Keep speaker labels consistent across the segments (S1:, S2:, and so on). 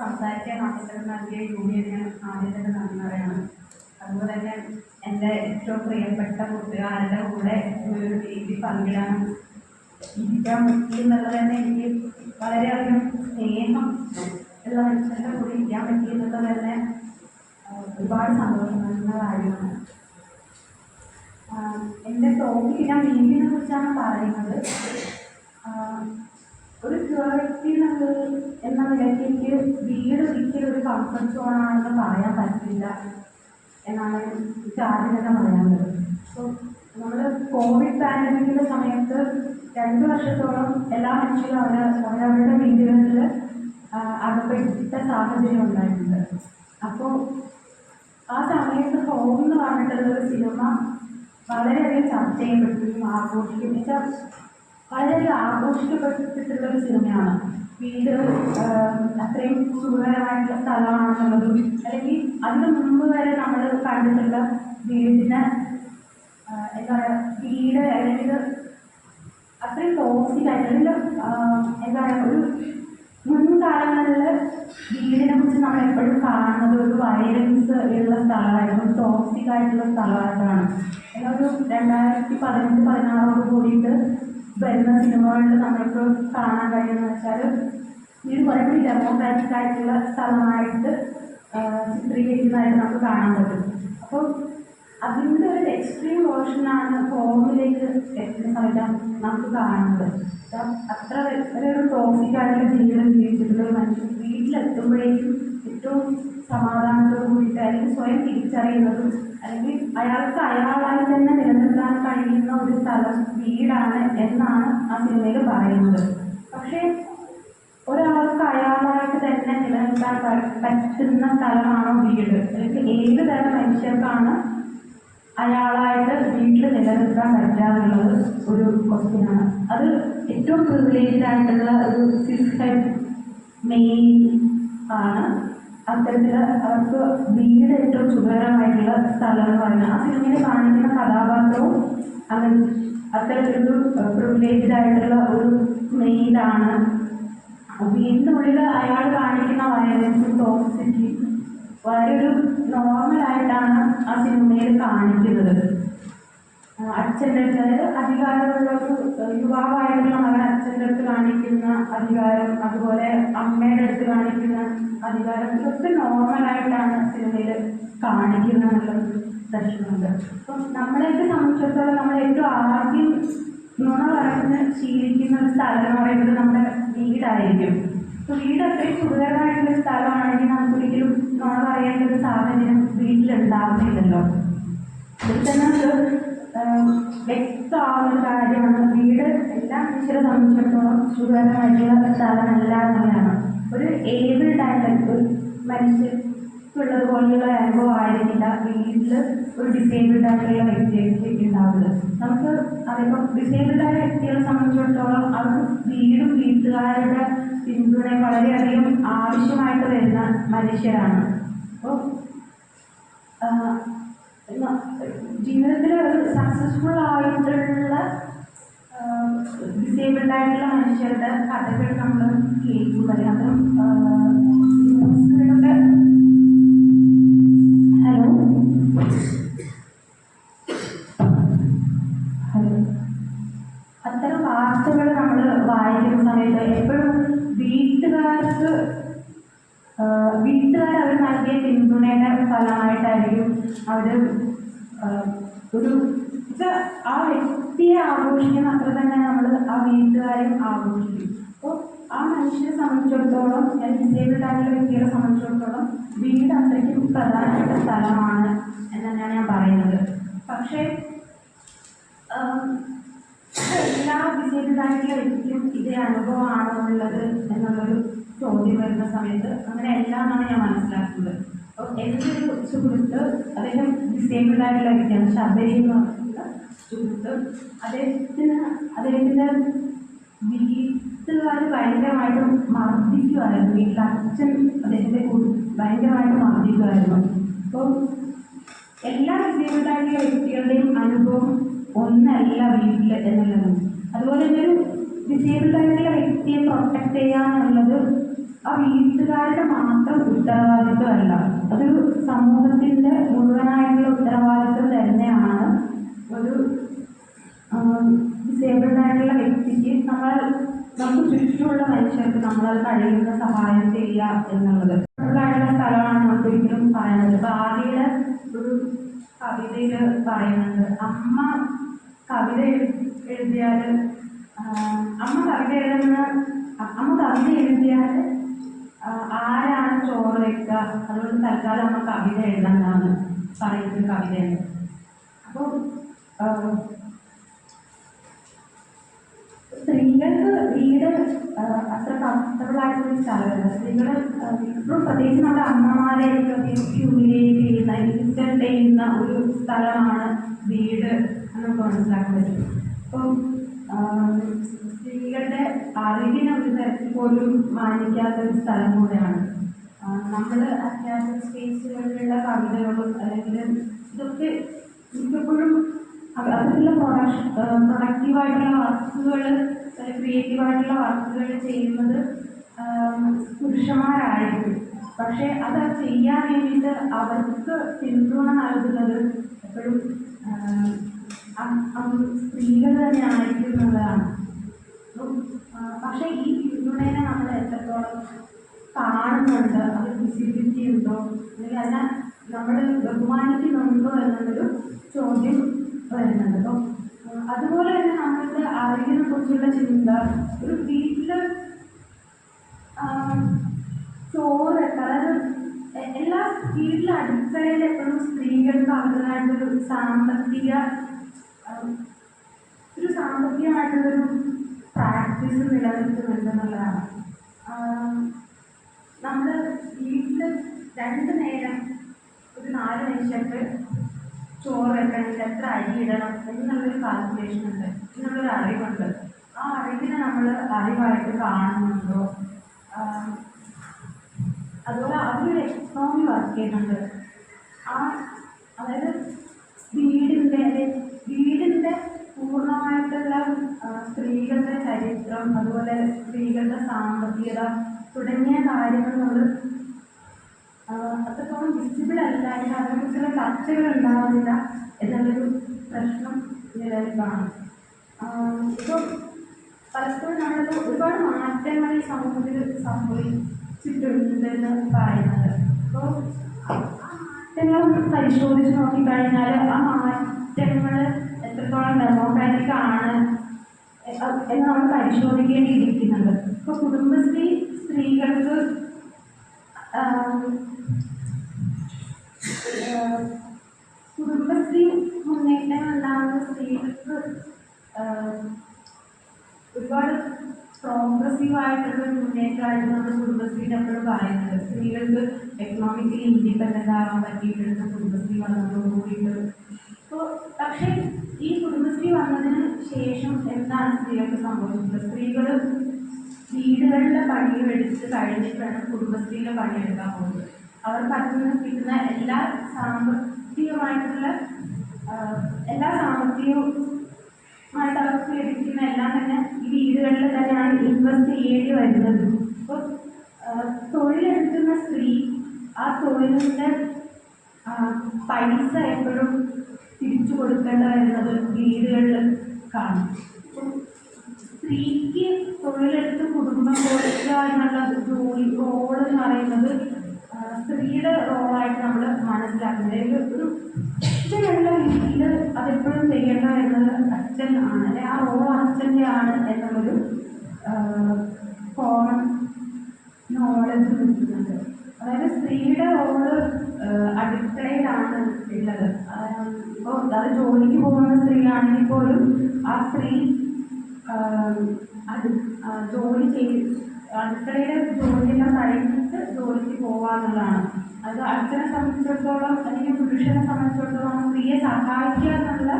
S1: സംസാരിക്കാൻ അവസരം നൽകിയ യൂണിയന് ആദ്യം ആദ്യത്തെ നന്ദി പറയാണ് അതുപോലെ തന്നെ എന്റെ ഏറ്റവും പ്രിയപ്പെട്ട കൂട്ടുകാരുടെ കൂടെ ഒരു രീതി പങ്കിടാൻ ഇരിക്കാൻ പറ്റി എന്നുള്ളത് തന്നെ എനിക്ക് വളരെയധികം സ്നേഹം ഉള്ള മനുഷ്യരുടെ കൂടെ ഇരിക്കാൻ പറ്റി എന്നുള്ളത് തന്നെ ഒരുപാട് സന്തോഷം കാര്യമാണ്. എന്റെ ടോപ്പിക്ക് ഞാൻ വീടിനെ കുറിച്ചാണ് പറയുന്നത്. ഒരു ഗേൾത്തി എന്ന നിലയ്ക്ക് എനിക്ക് വീട് ഒരിക്കലും ഒരു കംഫർട്ട് സോണാണെന്ന് പറയാൻ പറ്റില്ല എന്നാണ് ആദ്യം തന്നെ പറയാനുള്ളത് സോ നമ്മൾ കോവിഡ് പാൻഡമിക്കിന്റെ സമയത്ത് രണ്ട് വർഷത്തോളം എല്ലാ മനുഷ്യരും അവരെ അവരവരുടെ വീടുകളിൽ അകപ്പെട്ട സാഹചര്യം ഉണ്ടായിട്ടുണ്ട്. അപ്പോൾ ആ സമയത്ത് ഹോം എന്ന് പറഞ്ഞിട്ടുള്ള ഒരു സിനിമ വളരെയധികം ചർച്ച ചെയ്യപ്പെട്ടിട്ടും ആഘോഷിക്കുന്ന വളരെയധികം ആഘോഷിക്കപ്പെട്ടിട്ടുള്ള ഒരു സിനിമയാണ്. വീട് അത്രയും സുഖകരമായിട്ടുള്ള സ്ഥലമാണെന്നുള്ളതും അല്ലെങ്കിൽ അതിന് മുമ്പ് വരെ നമ്മൾ കണ്ടിട്ടുള്ള വീടിന് എന്താ പറയുക വീട് അല്ലെങ്കിൽ അത്രയും ടോക്സിക് അല്ലെങ്കിൽ എന്താ പറയുക ഒരു മുൻകാലങ്ങളിൽ വീടിനെ കുറിച്ച് നമ്മൾ എപ്പോഴും കാണുന്നത് ഒരു വയലൻസ് ഉള്ള സ്ഥലമായിരുന്നു ടോക്സിക് ആയിട്ടുള്ള എന്നാൽ ഒരു രണ്ടായിരത്തി പതിനഞ്ച് പതിനാറോട് കൂടിയിട്ട് വരുന്ന സിനിമകളിൽ നമ്മൾക്ക് കാണാൻ കഴിയുന്നത് വെച്ചാൽ ഇത് കുറേ ഡെമോക്രാറ്റിക് ആയിട്ടുള്ള സ്ഥലമായിട്ട് ചിത്രീകരിക്കുന്നതായിട്ട് നമുക്ക് കാണാൻ പറ്റും. അപ്പോൾ അതിന്റെ ഒരു എക്സ്ട്രീം വേർഷനാണ് ഹോമിലേക്ക് എത്തുന്ന സമയത്ത് നമുക്ക് കാണുന്നത്. അത്ര ഒരു ടോക്സിക് ആയിട്ടുള്ള ജീവിതം ജീവിച്ചിട്ടുള്ള മനുഷ്യൻ വീട്ടിലെത്തുമ്പോഴേക്കും ഏറ്റവും സമാധാനത്തോടു കൂടിയിട്ട് അല്ലെങ്കിൽ സ്വയം തിരിച്ചറിയുന്നതും അല്ലെങ്കിൽ അയാൾക്ക് അയാളായി തന്നെ നിലനിർത്താൻ കഴിയുന്ന ഒരു സ്ഥലം വീടാണ് എന്നാണ് ആ സിനിമയിൽ പറയുന്നത്. പക്ഷേ ഒരാൾക്ക് അയാളായിട്ട് തന്നെ നിലനിർത്താൻ പറ്റുന്ന സ്ഥലമാണോ വീട്? അല്ലെങ്കിൽ ഏത് തരം മനുഷ്യർക്കാണ് അയാളായിട്ട് വീട്ടിൽ നിലനിർത്താൻ പറ്റാറുള്ളത് ഒരു ക്വസ്റ്റ്യനാണ് അത് ഏറ്റവും പ്രിവിലേജ്ഡ് ആയിട്ടുള്ള ഒരു സിസ്റ്റം മെയിൻ ആണ്. അത്തരത്തിൽ അവർക്ക് വീട് ഏറ്റവും സുഖകരമായിട്ടുള്ള സ്ഥലം എന്ന് പറയുന്നത്. ആ സിനിമയിൽ കാണിക്കുന്ന കഥാപാത്രവും അങ്ങനെ അത്തരത്തിലൊരു പ്രിവിലേജ്ഡ് ആയിട്ടുള്ള ഒരു മെയിലാണ് വീടിനുള്ളിൽ അയാൾ കാണിക്കുന്ന വയലൻസും ടോക്സിറ്റി വളരെ ഒരു നോർമലായിട്ടാണ് ആ സിനിമയിൽ കാണിക്കുന്നത്. അച്ഛന്റെ അടുത്ത് അധികാരമുള്ള ഒരു യുവാവായിട്ടുള്ള മകൻ അച്ഛന്റെ അടുത്ത് കാണിക്കുന്ന അധികാരം അതുപോലെ അമ്മയുടെ അടുത്ത് കാണിക്കുന്ന അധികാരം ഇതൊക്കെ നോർമലായിട്ടാണ് സിനിമയിൽ കാണിക്കുന്നത് എന്നുള്ളത് ദർശനമുണ്ട് അപ്പം നമ്മളെയൊക്കെ സംബന്ധിച്ചിടത്തോളം നമ്മൾ ഏറ്റവും ആദ്യം നുണ പറഞ്ഞ് ശീലിക്കുന്ന ഒരു സ്ഥലം എന്ന് പറയുന്നത് നമ്മുടെ വീടായിരിക്കും. വീട് അത്രയും സുഖകരമായിട്ടുള്ള സ്ഥലമാണെങ്കിൽ നമുക്ക് നമുക്കൊരിക്കലും നുണ പറയേണ്ട ഒരു സാഹചര്യം വീട്ടിലുണ്ടാവുന്നില്ലല്ലോ. ഇതിൽ തന്നെ ഒരു കാര്യമാണ്. വീട് എല്ലാ മനുഷ്യരെ സംബന്ധിച്ചിടത്തോളം സുഖകരമായിട്ടുള്ള സ്ഥലമല്ല എന്നുള്ളതാണ്. ഒരു ഏബിൾഡ് ആയിട്ടുള്ള ഒരു മനുഷ്യർക്കുള്ളത് പോലെയുള്ള അനുഭവം ആയിരിക്കില്ല. വീട്ടിൽ ഒരു ഡിസേബിൾഡ് ആയിട്ടുള്ള വ്യക്തികൾക്ക് ഉണ്ടാവുന്നത് നമുക്ക് അതിപ്പം ഡിസേബിൾഡ് ആയ വ്യക്തികളെ സംബന്ധിച്ചിടത്തോളം അവർക്ക് വീടും വീട്ടുകാരുടെ പിന്തുണ വളരെയധികം ആവശ്യമായിട്ട് വരുന്ന മനുഷ്യരാണ്. അപ്പോൾ ജീവിതത്തിൽ ഒരു സക്സസ്ഫുൾ ആയിട്ടുള്ള ഡിസേബിൾഡ് ആയിട്ടുള്ള മനുഷ്യരുടെ കഥകൾ നമ്മൾ കേൾക്കുമ്പോൾ അതും വായിക്കുന്ന സമയത്ത് എപ്പോഴും വീട്ടുകാർക്ക് വീട്ടുകാർ അവർ നൽകിയ പിന്തുണയുടെ ഫലമായിട്ടായിരിക്കും അവർ ഒരു ആ വ്യക്തിയെ ആഘോഷിക്കുന്ന അത്ര തന്നെ നമ്മൾ ആ വീട്ടുകാരെയും ആഘോഷിക്കും. അപ്പോൾ ആ മനുഷ്യനെ സംബന്ധിച്ചിടത്തോളം ഡിസേബിൾഡ് ആയിട്ടുള്ള വ്യക്തികളെ സംബന്ധിച്ചിടത്തോളം വീട് അത്രയ്ക്കും പ്രധാനപ്പെട്ട സ്ഥലമാണ് എന്ന് തന്നെയാണ് ഞാൻ പറയുന്നത് പക്ഷേ ആഹ് എല്ലാ ഡിസേബിൾഡ് ആയിട്ടുള്ള ഇതേ അനുഭവമാണോ ഉള്ളത് എന്നുള്ളൊരു ചോദ്യം വരുന്ന സമയത്ത് അങ്ങനെ എല്ലാമാണ് ഞാൻ മനസ്സിലാക്കുന്നത്. അപ്പോൾ എന്റെ ഒരു സുഹൃത്ത് അദ്ദേഹം ഡിസേബിൾഡ് ആയിട്ടുള്ള വ്യക്തിയാണ് ശബരി എന്ന് പറഞ്ഞിട്ടുള്ള സുഹൃത്ത് അദ്ദേഹത്തിന് അദ്ദേഹത്തിന്റെ വീട്ടുകാർ ഭയങ്കരമായിട്ട് മർദ്ദിക്കുമായിരുന്നു വീട്ടിൽ അച്ഛൻ അദ്ദേഹത്തെ ഭയങ്കരമായിട്ട് മർദ്ദിക്കുമായിരുന്നു അപ്പോൾ എല്ലാ ഡിസേബിൾഡ് ആയിട്ടുള്ള വ്യക്തികളുടെയും അനുഭവം ഒന്നല്ല വീട്ടിൽ എന്നുള്ളത്. അതുപോലെ തന്നെ ഒരു ഡിസേബിൾഡ് ആയിട്ടുള്ള വ്യക്തിയെ പ്രൊട്ടക്ട് ചെയ്യാന്നുള്ളത് ആ വീട്ടുകാരുടെ മാത്രം ഉത്തരവാദിത്വമല്ല അതൊരു സമൂഹത്തിന്റെ മുഴുവനായിട്ടുള്ള ഉത്തരവാദിത്വം തന്നെയാണ്. ഒരു ഡിസേബിൾഡ് ആയിട്ടുള്ള വ്യക്തിക്ക് നമ്മൾ നമുക്ക് ചുറ്റുമുള്ള മനുഷ്യർക്ക് നമ്മളത് കഴിയുന്ന സഹായം ചെയ്യുക എന്നുള്ളത്. ആയിട്ടുള്ള സ്ഥലമാണ് നമുക്ക് ഒരിക്കലും പറയുന്നത് ആദ്യയുടെ ഒരു കവിതയിൽ പറയുന്നത് അമ്മ കവിത എഴുതിയാൽ അമ്മ കവിത എഴുതുന്ന അമ്മ കവിത എഴുതിയാൽ ആരാണ് ചോറ് വെക്കുക അതുകൊണ്ട് തൽക്കാലം അമ്മ കവിത എഴുതണ്ടാന്ന് പറയുന്നത് കവിതയാണ് അപ്പോൾ സ്ത്രീകൾക്ക് വീട് അത്ര കംഫർട്ടബിൾ ആയിട്ടുള്ള സ്ഥലമല്ല. സ്ത്രീകൾ ഇപ്പോഴും പ്രത്യേകിച്ച് നമ്മുടെ അമ്മമാരെയൊക്കെ ഹ്യൂമിലേറ്റ് ചെയ്യുന്ന ഇൻസ്റ്റന്റ് ചെയ്യുന്ന ഒരു സ്ഥലമാണ് വീട് നമുക്ക് മനസ്സിലാക്കാൻ പറ്റും. അപ്പം സ്ത്രീകളുടെ അറിവിനെ ഒരു തരത്തിൽ പോലും മാനിക്കാത്ത ഒരു സ്ഥലം കൂടെയാണ്. നമ്മൾ അത്യാവശ്യം സ്പേസുകളിലുള്ള കവിതകളും അല്ലെങ്കിൽ ഇതൊക്കെ മിക്കപ്പോഴും അത് അതിലുള്ള പ്രൊഡക്ഷൻ പ്രൊഡക്റ്റീവായിട്ടുള്ള വർക്കുകൾ ക്രിയേറ്റീവായിട്ടുള്ള വർക്കുകൾ ചെയ്യുന്നത് പുരുഷന്മാരായിരിക്കും. പക്ഷേ അത് ചെയ്യാൻ വേണ്ടിയിട്ട് അവർക്ക് പിന്തുണ നൽകുന്നത് എപ്പോഴും ആം, അം- അം- സ്ത്രീകൾ തന്നെ ആയിരിക്കുന്നതാണ്. പക്ഷേ ഈ പിന്തുണയെ നമ്മൾ എത്രത്തോളം കാണുന്നുണ്ട് അത് വിസിബിലിറ്റി ഉണ്ടോ അല്ലെങ്കിൽ അതിനെ നമ്മൾ ബഹുമാനിക്കുന്നുണ്ടോ എന്നുള്ളൊരു ചോദ്യം വരുന്നുണ്ട്. അപ്പം അതുപോലെ തന്നെ നമ്മളുടെ അറിവിനെ കുറിച്ചുള്ള ചിന്ത ഒരു വീട്ടിൽ ചോറ് അതായത് എല്ലാ വീട്ടിലെ അടുക്കളയിൽ എപ്പോഴും സ്ത്രീകൾക്ക് അവരുടേതായിട്ടൊരു സാമ്പത്തിക ഒരു സാമ്പത്തികമായിട്ടുള്ളൊരു പ്രാക്ടീസ് നിലനിൽക്കുന്നുണ്ടെന്നുള്ളതാണ് നമ്മൾ വീട്ടിൽ രണ്ട് നേരം ഒരു നാല് മനുഷ്യർക്ക് ചോറ് വെക്കണമെങ്കിൽ എത്ര അരി ഇടണം എന്നുള്ളൊരു കാൽക്കുലേഷൻ ഉണ്ട്. എന്നുള്ളൊരു അറിവുണ്ട്. ആ അറിവിനെ നമ്മൾ അറിവായിട്ട് കാണുന്നുണ്ടോ? അതുപോലെ അതിലൊരു എക്കണോമി വർക്ക് ചെയ്യുന്നുണ്ട്. ആ അതായത് വീടിന്റെ വീടിന്റെ പൂർണമായിട്ടുള്ള ആ, സ്ത്രീകളുടെ ചരിത്രം അതുപോലെ സ്ത്രീകളുടെ സാമ്പത്തികത തുടങ്ങിയ കാര്യങ്ങൾ നമ്മൾ അത്രത്തോളം വിസിബിൾ അല്ല. അല്ലെങ്കിൽ അതിനെക്കുറിച്ചുള്ള ചർച്ചകൾ ഉണ്ടാവുന്നില്ല എന്നുള്ളൊരു പ്രശ്നം നിലനിൽക്കാണ് ഇപ്പോൾ പലപ്പോഴും നമ്മൾ ഒരുപാട് മാറ്റങ്ങൾ ഈ സമൂഹത്തിൽ സംഭവിച്ചിട്ടുണ്ടെന്ന് പറയുന്നത്. അപ്പോൾ മാറ്റങ്ങളൊന്ന് പരിശോധിച്ച് നോക്കിക്കഴിഞ്ഞാൽ ആ മാറ്റങ്ങൾ എത്രത്തോളം ഡെമോക്രാറ്റിക് ആണ് നമ്മൾ പരിശോധിക്കേണ്ടിയിരിക്കുന്നത്. ഇപ്പൊ കുടുംബശ്രീ സ്ത്രീകൾക്ക് കുടുംബശ്രീ മുന്നേറ്റം ഉണ്ടാകുന്ന സ്ത്രീകൾക്ക് ഒരുപാട് പ്രോഗ്രസീവ് ആയിട്ടുള്ള ഒരു മുന്നേറ്റമായിരുന്നു നമ്മൾ കുടുംബശ്രീ നമ്മൾ പറയുന്നത്. സ്ത്രീകൾക്ക് എക്കണോമിക്കലി ഇൻഡിപെൻഡന്റ് ആകാൻ പറ്റിയിട്ടുണ്ട് കുടുംബശ്രീ വന്നതോടുകൂടിയിട്ട് അപ്പോൾ പക്ഷേ ഈ കുടുംബശ്രീ വന്നതിന് ശേഷം എന്താണ് സ്ത്രീകൾക്ക് സംഭവിക്കുന്നത്? സ്ത്രീകൾ വീടുകളിലെ പണികൾ എടുത്ത് കഴിഞ്ഞിട്ടാണ് കുടുംബശ്രീയിലെ പണിയെടുക്കാൻ പോകുന്നത്. അവർ പറ്റുന്ന കിട്ടുന്ന എല്ലാ സാമ്പത്തികമായിട്ടുള്ള എല്ലാ സാമ്പത്തികവും ആയിട്ട് അവർക്ക് ലഭിക്കുന്ന എല്ലാം തന്നെ ഈ വീടുകളിൽ തന്നെയാണ് ഇൻവെസ്റ്റ് ചെയ്യേണ്ടി വരുന്നത്. അപ്പോൾ തൊഴിലെടുക്കുന്ന സ്ത്രീ ആ തൊഴിലിന്റെ പൈസ എപ്പോഴും തിരിച്ചു കൊടുക്കേണ്ട വരുന്നത് വീടുകളിൽ കാണും. സ്ത്രീക്ക് തൊഴിലെടുത്ത് കുടുംബം കൊടുക്കുക എന്നുള്ള ജോലി റോൾ എന്ന് പറയുന്നത് സ്ത്രീയുടെ റോളായിട്ട് നമ്മൾ മനസ്സിലാക്കുന്നത് ഒരു അച്ഛനുള്ള വീട്ടിൽ അതെപ്പോഴും ചെയ്യണം എന്നത് അച്ഛൻ ആണ്. അല്ലെ ആ റോൾ അച്ഛന്റെ ആണ് എന്നുള്ളൊരു കോമൺ നോളജ് നിൽക്കുന്നുണ്ട് അതായത് സ്ത്രീയുടെ റോൾ അടുക്കളയിലാണ് ഉള്ളത് ഇപ്പോൾ അത് ജോലിക്ക് പോകുന്ന സ്ത്രീയാണെങ്കിൽ പോലും ആ സ്ത്രീ അത് ജോലി ചെയ്ത് അടുക്കളയിലെ ജോലിയെല്ലാം കഴിഞ്ഞിട്ട് ജോലിക്ക് പോവാന്നുള്ളതാണ്. അത് അച്ഛനെ സംബന്ധിച്ചിടത്തോളം അല്ലെങ്കിൽ പുരുഷനെ സംബന്ധിച്ചിടത്തോളം സ്ത്രീയെ സഹായിക്കുക എന്നുള്ള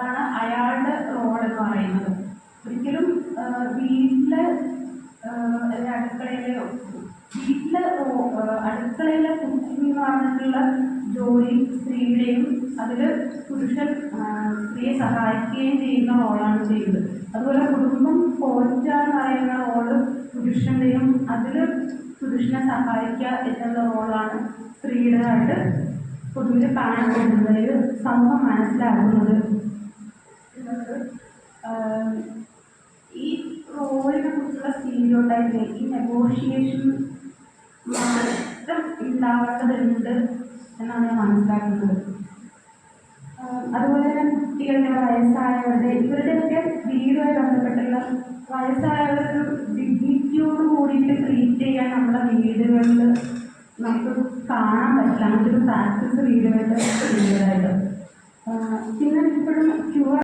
S1: ആണ് അയാളുടെ റോൾ എന്ന് പറയുന്നത്. ഒരിക്കലും വീട്ടിലെ അല്ലെങ്കിൽ വീട്ടിലെ അടുക്കളയിലെ കുക്കിംഗ് എന്ന് പറഞ്ഞിട്ടുള്ള ജോലി സ്ത്രീയുടെയും അതിൽ പുരുഷൻ സ്ത്രീയെ സഹായിക്കുകയും ചെയ്യുന്ന റോളാണ് ചെയ്യുന്നത്. അതുപോലെ കുടുംബം എന്ന് പറയുന്ന റോൾ പുരുഷന്റെയും അതിൽ പുരുഷനെ സഹായിക്കുക എന്നുള്ള റോളാണ് സ്ത്രീയുടേതായിട്ട് പൊതുവിൽ കാണപ്പെടുന്നത് ഇത് സമൂഹം മനസ്സിലാക്കുന്നത് ഈ റോളിനെ കുറിച്ചുള്ള സ്റ്റീരിയോ ഈ നെഗോഷിയേഷൻ മാറ്റം ഉണ്ടാവേണ്ടതുണ്ട് എന്നാണ് മനസ്സിലാക്കുന്നത്. അതുപോലെ തന്നെ കുട്ടികളുടെ വയസ്സായവരുടെ ഇവരുടെയൊക്കെ വീടുമായി ബന്ധപ്പെട്ടുള്ള വയസ്സായവരൊരു ഡിഗ്നിറ്റിയോട് കൂടിയിട്ട് ട്രീറ്റ് ചെയ്യാൻ നമ്മുടെ വീടുകളിൽ നമുക്ക് കാണാൻ പറ്റില്ല. അങ്ങനത്തെ ഒരു പ്രാക്ടീസ് വീടുകളിൽ ചെയ്യുന്നതായിട്ട് പിന്നെ ഇപ്പോഴും ക്യൂർ